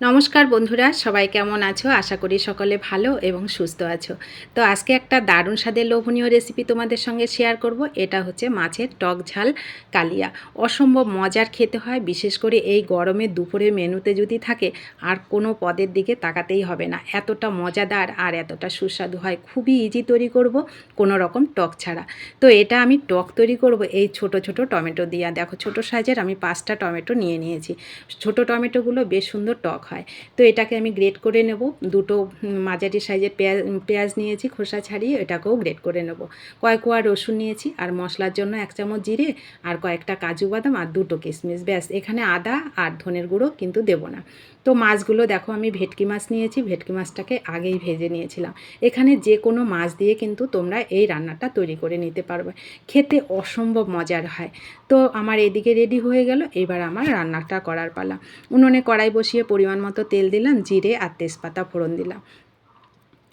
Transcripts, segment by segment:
নমস্কার বন্ধুরা, সবাই কেমন আছো? আশা করি সকলে ভালো এবং সুস্থ আছো। তো আজকে একটা দারুণ স্বাদের লোভনীয় রেসিপি তোমাদের সঙ্গে শেয়ার করব। এটা হচ্ছে মাছের টক ঝাল কালিয়া। অসম্ভব মজার খেতে হয়, বিশেষ করে এই গরমে দুপুরে মেনুতে যদি থাকে, আর কোনো পদের দিকে তাকাতেই হবে না। এতটা মজাদার আর এতটা সুস্বাদু হয়, খুবই ইজি তৈরি করব, কোনো রকম টক ছাড়া। তো এটা আমি টক তৈরি করব, এই ছোট ছোট টমেটো দিয়ে। দেখো, ছোট সাইজের আমি পাঁচটা টমেটো নিয়ে নিয়েছি। ছোট টমেটোগুলো বেশ সুন্দর টক হয়। তো এটাকে আমি গ্রেট করে নেব। দুটো মাঝারি সাইজের পেঁয়াজ পেঁয়াজ নিয়েছি, খোসা ছাড়িয়ে এটাকেও গ্রেট করে নেব। কয়েক কোয়া রসুন নিয়েছি আর মশলার জন্য এক চামচ জিরে আর কয়েকটা কাজু বাদাম আর দুটো কিশমিশ। ব্যাস, এখানে আদা আর ধনের গুঁড়ো কিন্তু দেবো না। তো মাছগুলো দেখো, আমি ভেটকি মাছ নিয়েছি, ভেটকি মাছটাকে আগেই ভেজে নিয়েছিলাম। এখানে যে কোনো মাছ দিয়ে কিন্তু তোমরা এই রান্নাটা তৈরি করে নিতে পারবে। খেতে অসম্ভব মজার হয়। তো আমার এদিকে রেডি হয়ে গেল, এবার আমার রান্নাটা করার পালা। উনুনে কড়াই বসিয়ে পরিমাণ মতো তেল দিলাম, জিরে আর তেজপাতা ফোড়ন দিলাম।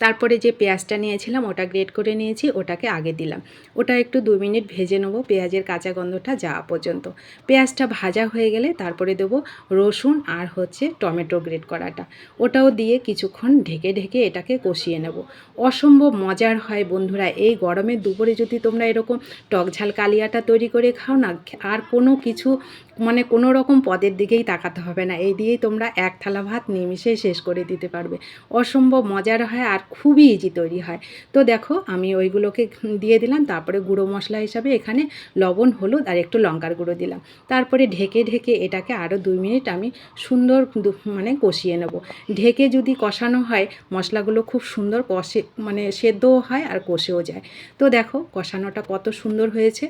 তারপরে যে পেঁয়াজটা নিয়েছিলাম, ওটা গ্রেট করে নিয়েছি, ওটাকে আগে দিলাম। ওটা একটু দু মিনিট ভেজে নেব, পেঁয়াজের কাঁচা গন্ধটা যাওয়া পর্যন্ত। পেঁয়াজটা ভাজা হয়ে গেলে তারপরে দেবো রসুন আর হচ্ছে টমেটো গ্রেট করাটা। ওটাও দিয়ে কিছুক্ষণ ঢেকে ঢেকে এটাকে কষিয়ে নেব। অসম্ভব মজার হয় বন্ধুরা, এই গরমের দুপুরে যদি তোমরা এরকম টক ঝাল কালিয়াটা তৈরি করে খাও না, আর কোনো কিছু মানে কোনো রকম পদের দিকেই তাকাতে হবে না। এই দিয়েই তোমরা এক থালা ভাত নিমিশেই শেষ করে দিতে পারবে। অসম্ভব মজার হয় আর খুবই ইজি তৈরি হয়। তো দেখো, আমি ওইগুলোকে দিয়ে দিলাম, তারপরে গুঁড়ো মশলা হিসাবে এখানে লবণ, হলুদ আর একটু লঙ্কার গুঁড়ো দিলাম। তারপরে ঢেকে ঢেকে এটাকে আরও দুই মিনিট আমি সুন্দর মানে কষিয়ে নেব। ঢেকে যদি কষানো হয়, মশলাগুলো খুব সুন্দর কষে মানে সেদ্ধও হয় আর কষেও যায়। তো দেখো, কষানোটা কত সুন্দর হয়েছে।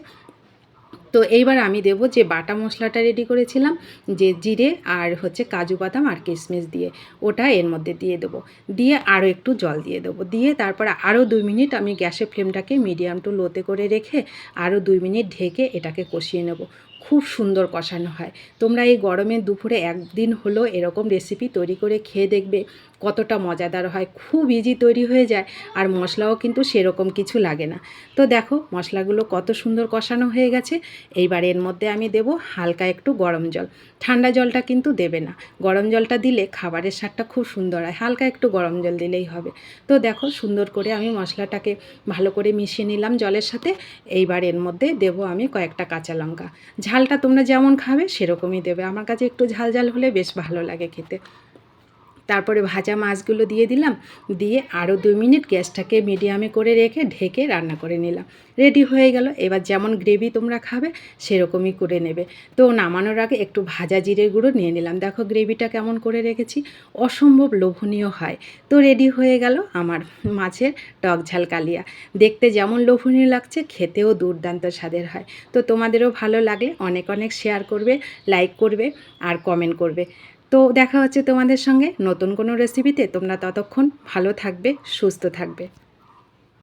তো এইবার আমি দেব যে বাটা মশলাটা রেডি করেছিলাম, যে জিরে আর হচ্ছে কাজু বাদাম আর কিশমিশ দিয়ে। ওটা এর মধ্যে দিয়ে দেবো। দিয়ে আরও একটু জল দিয়ে দেবো। দিয়ে তারপর আরও দুই মিনিট আমি গ্যাসের ফ্লেমটাকে মিডিয়াম টু লোতে করে রেখে আরও দুই মিনিট ঢেকে এটাকে কষিয়ে নেব। খুব সুন্দর কষানো হয়। তোমরা এই গরমের দুপুরে একদিন হলো এরকম রেসিপি তৈরি করে খেয়ে দেখবে কতটা মজাদার হয়, খুব ইজি তৈরি হয়ে যায় আর মশলাও কিন্তু সেরকম কিছু লাগে না। তো দেখো মশলাগুলো কত সুন্দর কষানো হয়ে গেছে, এইবার এর মধ্যে আমি দেব হালকা একটু গরম জল। ঠান্ডা জলটা কিন্তু দেবে না, গরম জলটা দিলে খাবারের স্বাদটা খুব সুন্দর হয়, হালকা একটু গরম জল দিলেই হবে। তো দেখো সুন্দর করে আমি মশলাটাকে ভালো করে মিশিয়ে নিলাম জলের সাথে, এইবার এর মধ্যে দেব আমি কয়েকটা কাঁচা লঙ্কা। ঝালটা তোমরা যেমন খাবে সেরকমই দেবে। আমার কাছে একটু ঝাল ঝাল হলে বেশ ভালো লাগে খেতে। তারপরে ভাজা মাছগুলো দিয়ে দিলাম, দিয়ে আরও দুই মিনিট গ্যাসটাকে মিডিয়ামে করে রেখে ঢেকে রান্না করে নিলাম। রেডি হয়ে গেল, এবার যেমন গ্রেভি তোমরা খাবে, সেরকমই করে নেবে। তো নামানোর আগে একটু ভাজা জিরের গুঁড়ো নিয়ে নিলাম। দেখো গ্রেভিটা কেমন করে রেখেছি, অসম্ভব লোভনীয় হয়। তো রেডি হয়ে গেল আমার মাছের টক ঝাল কালিয়া। দেখতে যেমন লোভনীয় লাগছে, খেতেও দুর্দান্ত স্বাদের হয়। তো তোমাদেরও ভালো লাগলে অনেক অনেক শেয়ার করবে লাইক করবে আর কমেন্ট করবে। তো দেখা হচ্ছে তোমাদের সঙ্গে নতুন কোনো রেসিপিতে তোমরা ততক্ষণ ভালো থাকবে সুস্থ থাকবে।